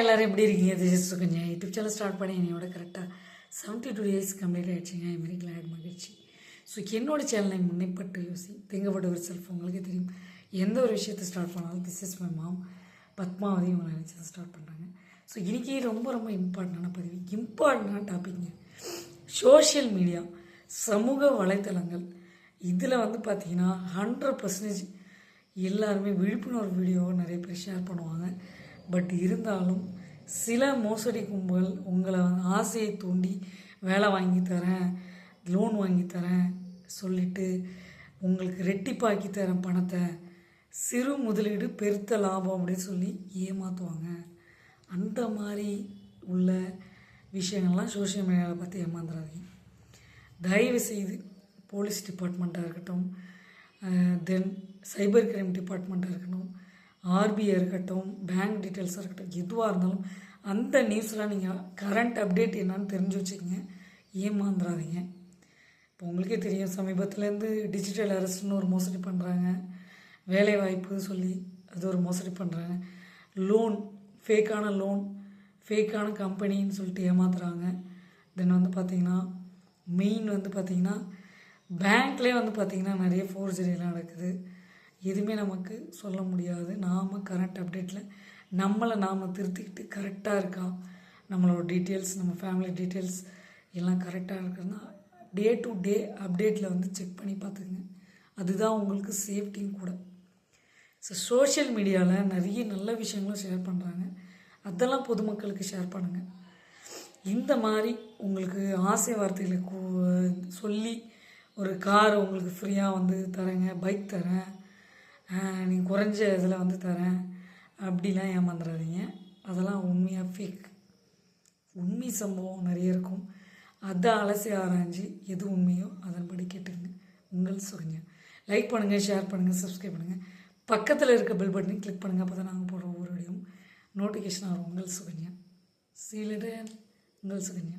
எல்லோரும் எப்படி இருக்கீங்க? திஸ் கொஞ்சம் யூடியூப் சேனல் ஸ்டார்ட் பண்ணி என்னையோட கரெக்டாக செவன்ட்டி டூ டேஸ் கம்ப்ளீட் ஆகிடுச்சிங்க ஐ வெரி கிளாட் மகிழ்ச்சி. ஸோ என்னோட சேனலை முன்னைப்பட்டு யோசி. திங்கப்பட்ட ஒரு செல்ஃப் உங்களுக்கே தெரியும். எந்த ஒரு விஷயத்தை ஸ்டார்ட் பண்ணாலும் this is my mom Padmavati உங்களை நினச்சி ஸ்டார்ட் பண்ணுறாங்க ஸோ இன்றைக்கி ரொம்ப ரொம்ப இம்பார்ட்டண்டான பதிவு. இம்பார்ட்டண்டான டாபிக்ங்க சோஷியல் மீடியா சமூக வலைத்தளங்கள். இதில் வந்து பார்த்தீங்கன்னா ஹண்ட்ரட் பர்சன்டேஜ் எல்லாருமே விழிப்புணர்வு வீடியோவை நிறைய பேர் ஷேர் பண்ணுவாங்க. பட் இருந்தாலும் சில மோசடி கும்பல் உங்களை ஆசையை தூண்டி வேலை வாங்கி தரேன் லோன் வாங்கி தரேன் சொல்லிட்டு உங்களுக்கு ரெட்டிப்பாக்கி தரேன் பணத்தை. சிறு முதலீடு பெருத்த லாபம் அப்படின்னு சொல்லி ஏமாற்றுவாங்க அந்த மாதிரி உள்ள விஷயங்கள்லாம் சோஷியல் மீடியாவில் பார்த்து ஏமாந்துடாதீங்க தயவு செய்து போலீஸ் டிபார்ட்மெண்ட்டாக இருக்கட்டும் தென் சைபர் கிரைம் டிபார்ட்மெண்ட்டாக இருக்கட்டும் ஆர்பிஐ இருக்கட்டும் பேங்க் டீட்டெயில்ஸாக இருக்கட்டும் எதுவாக இருந்தாலும் அந்த நியூஸ்லாம் நீங்கள் கரண்ட் அப்டேட் என்னன்னு தெரிஞ்சு வச்சுக்கோங்க. ஏமாந்துடாதீங்க இப்போ உங்களுக்கே தெரியும் சமீபத்துலேருந்து டிஜிட்டல் அரெஸ்ட்னு ஒரு மோசடி பண்ணுறாங்க வேலைவாய்ப்பு சொல்லி அது ஒரு மோசடி பண்ணுறாங்க லோன் ஃபேக்கான லோன் ஃபேக்கான கம்பெனின்னு சொல்லிட்டு ஏமாத்துறாங்க. தென் வந்து பார்த்திங்கன்னா மெயின் வந்து பார்த்திங்கன்னா பேங்க்லேயே வந்து பார்த்திங்கன்னா நிறைய ஃபோர்ஜரிலாம் நடக்குது. எதுவுமே நமக்கு சொல்ல முடியாது. நாம் கரண்ட் அப்டேட்டில் நம்மளை நாம் திருத்திக்கிட்டு கரெக்டாக இருக்கா? நம்மளோட டீட்டெயில்ஸ் நம்ம ஃபேமிலி டீட்டெயில்ஸ் எல்லாம் கரெக்டாக இருக்குதுன்னா டே டு டே அப்டேட்டில் வந்து செக் பண்ணி பார்த்துக்குங்க. அதுதான் உங்களுக்கு சேஃப்டியும் கூட. ஸோ சோஷியல் மீடியாவில் நிறைய நல்ல விஷயங்களும் ஷேர் பண்ணுறாங்க அதெல்லாம் பொதுமக்களுக்கு ஷேர் பண்ணுங்கள் இந்த மாதிரி உங்களுக்கு ஆசை வார்த்தைகளை கூ- சொல்லி ஒரு கார் உங்களுக்கு ஃப்ரீயாக வந்து தரேங்க பைக் தரேன் நீங்கள் குறைஞ்ச இதில் வந்து தரேன். அப்படிலாம் ஏமாந்துடாதீங்க அதெல்லாம் உண்மையாக ஃபேக் உண்மை சம்பவம் நிறைய இருக்கும். அதை அலசி ஆராய்ஞ்சு எது உண்மையோ அதன்படி கேட்டுங்க உங்கள் சுகன்யா. லைக் பண்ணுங்கள் ஷேர் பண்ணுங்கள் சப்ஸ்கிரைப் பண்ணுங்கள் பக்கத்தில் இருக்க பெல் பட்டனையும் கிளிக் பண்ணுங்கள் அப்போ தான் நாங்கள் போடுற ஒவ்வொரு வீடியோவும் நோட்டிஃபிகேஷன் ஆகும் உங்கள் சுகன்யா. சீலிடன் உங்கள் சுகன்யா.